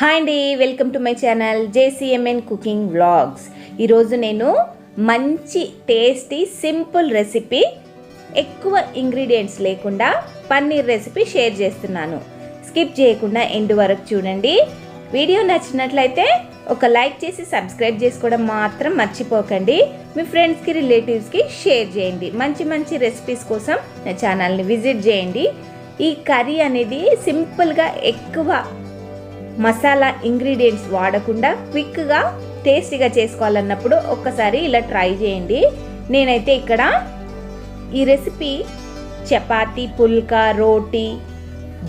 Hi అండి welcome to my channel JCMN cooking vlogs ఈరోజు నేను మంచి టేస్టీ సింపుల్ రెసిపీ ఎక్కువ ఇంగ్రీడియంట్స్ లేకుండా పన్నీర్ రెసిపీ షేర్ చేస్తున్నాను. స్కిప్ చేయకుండా ఎండ్ వరకు చూడండి. వీడియో నచ్చినట్లయితే ఒక లైక్ చేసి సబ్స్క్రైబ్ చేసుకోవడం మాత్రం మర్చిపోకండి. మీ ఫ్రెండ్స్కి రిలేటివ్స్కి షేర్ చేయండి. మంచి మంచి రెసిపీస్ కోసం నా ఛానల్ని విజిట్ చేయండి. ఈ కర్రీ అనేది సింపుల్గా ఎక్కువ మసాలా ఇంగ్రీడియంట్స్ వాడకుండా క్విక్గా టేస్టీగా చేసుకోవాలన్నప్పుడు ఒక్కసారి ఇలా ట్రై చేయండి. నేనైతే ఇక్కడ ఈ రెసిపీ చపాతి పుల్కా రోటీ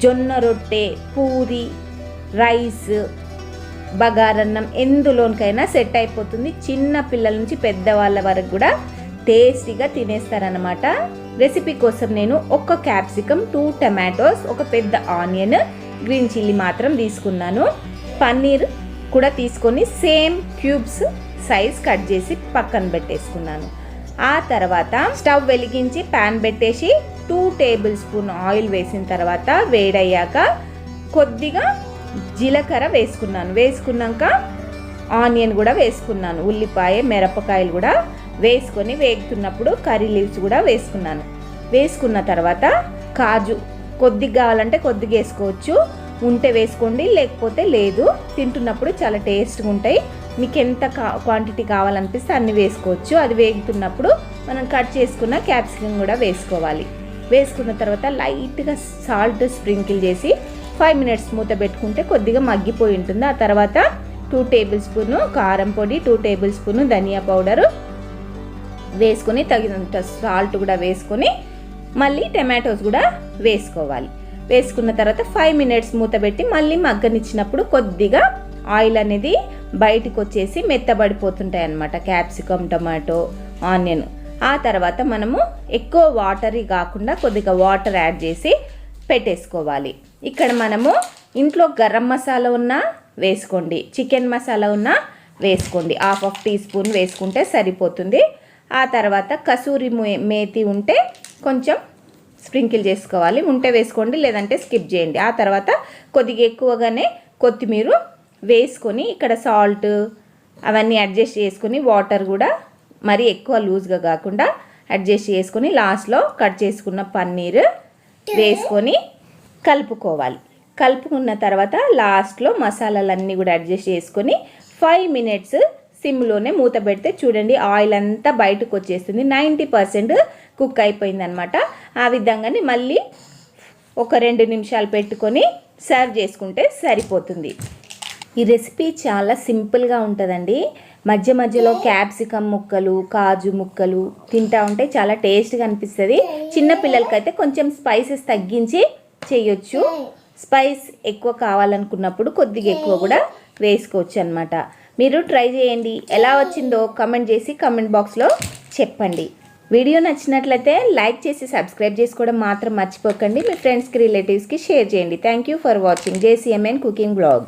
జొన్న రొట్టె పూరి రైస్ బగారన్నం ఎందులోనికైనా సెట్ అయిపోతుంది. చిన్న పిల్లల నుంచి పెద్దవాళ్ళ వరకు కూడా టేస్టీగా తినేస్తారనమాట రెసిపీ కోసం నేను ఒక క్యాప్సికమ్ టూ టమాటోస్ ఒక పెద్ద ఆనియన్ గ్రీన్ చిల్లీ మాత్రం తీసుకున్నాను. పన్నీర్ కూడా తీసుకొని సేమ్ క్యూబ్స్ సైజ్ కట్ చేసి పక్కన పెట్టేసుకున్నాను. ఆ తర్వాత స్టవ్ వెలిగించి ప్యాన్ పెట్టేసి టూ టేబుల్ స్పూన్ ఆయిల్ వేసిన తర్వాత వేడయ్యాక కొద్దిగా జీలకర్ర వేసుకున్నాను. వేసుకున్నాక ఆనియన్ కూడా వేసుకున్నాను. ఉల్లిపాయ మిరపకాయలు కూడా వేసుకొని వేగుతున్నప్పుడు కర్రీ లీవ్స్ కూడా వేసుకున్నాను. వేసుకున్న తర్వాత కాజు కొద్దిగా కావాలంటే కొద్దిగా వేసుకోవచ్చు. ఉంటే వేసుకోండి లేకపోతే లేదు. తింటున్నప్పుడు చాలా టేస్ట్గా ఉంటాయి. మీకు ఎంత కా క్వాంటిటీ కావాలనిపిస్తే అన్ని వేసుకోవచ్చు. అది వేగుతున్నప్పుడు మనం కట్ చేసుకున్న క్యాప్సికమ్ కూడా వేసుకోవాలి. వేసుకున్న తర్వాత లైట్గా సాల్ట్ స్ప్రింకిల్ చేసి ఫైవ్ మినిట్స్ మూత పెట్టుకుంటే కొద్దిగా మగ్గిపోయి ఉంటుంది. ఆ తర్వాత టూ టేబుల్ స్పూను కారం పొడి టూ టేబుల్ స్పూను ధనియా పౌడరు వేసుకొని తగినంత సాల్ట్ కూడా వేసుకొని మళ్ళీ టమాటోస్ కూడా వేసుకోవాలి. వేసుకున్న తర్వాత ఫైవ్ మినిట్స్ మూత పెట్టి మళ్ళీ మగ్గనిచ్చినప్పుడు కొద్దిగా ఆయిల్ అనేది బయటకు వచ్చేసి మెత్తబడిపోతుంటాయి అన్నమాట. క్యాప్సికమ్ టమాటో ఆనియన్ ఆ తర్వాత మనము ఎక్కువ వాటరీ కాకుండా కొద్దిగా వాటర్ యాడ్ చేసి పెట్టేసుకోవాలి. ఇక్కడ మనము ఇంట్లో గరం మసాలా ఉన్నా వేసుకోండి. చికెన్ మసాలా ఉన్నా వేసుకోండి. హాఫ్ ఆఫ్ టీ స్పూన్ వేసుకుంటే సరిపోతుంది. ఆ తర్వాత కసూరి మేతి ఉంటే కొంచెం స్ప్రింకిల్ చేసుకోవాలి. ఉంటే వేసుకోండి లేదంటే స్కిప్ చేయండి. ఆ తర్వాత కొద్దిగా ఎక్కువగానే కొత్తిమీర వేసుకొని ఇక్కడ సాల్ట్ అవన్నీ అడ్జస్ట్ చేసుకుని వాటర్ కూడా మరీ ఎక్కువ లూజ్గా కాకుండా అడ్జస్ట్ చేసుకొని లాస్ట్లో కట్ చేసుకున్న పన్నీర్ వేసుకొని కలుపుకోవాలి. కలుపుకున్న తర్వాత లాస్ట్లో మసాలాలన్నీ కూడా అడ్జస్ట్ చేసుకొని ఫైవ్ మినిట్స్ సిమ్లోనే మూత పెడితే చూడండి ఆయిల్ అంతా బయటకు వచ్చేస్తుంది నైంటీ పర్సెంట్ కుక్ అయిపోయింది అనమాట ఆ విధంగానే మళ్ళీ ఒక రెండు నిమిషాలు పెట్టుకొని సర్వ్ చేసుకుంటే సరిపోతుంది. ఈ రెసిపీ చాలా సింపుల్గా ఉంటుందండి. మధ్య మధ్యలో క్యాప్సికమ్ ముక్కలు కాజు ముక్కలు తింటా ఉంటే చాలా టేస్ట్గా అనిపిస్తుంది. చిన్న పిల్లలకైతే కొంచెం స్పైసెస్ తగ్గించి చేయొచ్చు. స్పైస్ ఎక్కువ కావాలనుకున్నప్పుడు కొద్దిగా ఎక్కువ కూడా వేసుకోవచ్చు అనమాట మీరు ట్రై చేయండి. ఎలా వచ్చిందో కమెంట్ చేసి కమెంట్ బాక్స్లో చెప్పండి. వీడియో నచ్చినట్లయితే లైక్ చేసి సబ్స్క్రైబ్ చేసుకోవడం మాత్రం మర్చిపోకండి. మీ ఫ్రెండ్స్కి రిలేటివ్స్కి షేర్ చేయండి. Thank you for watching JCMN cooking blog.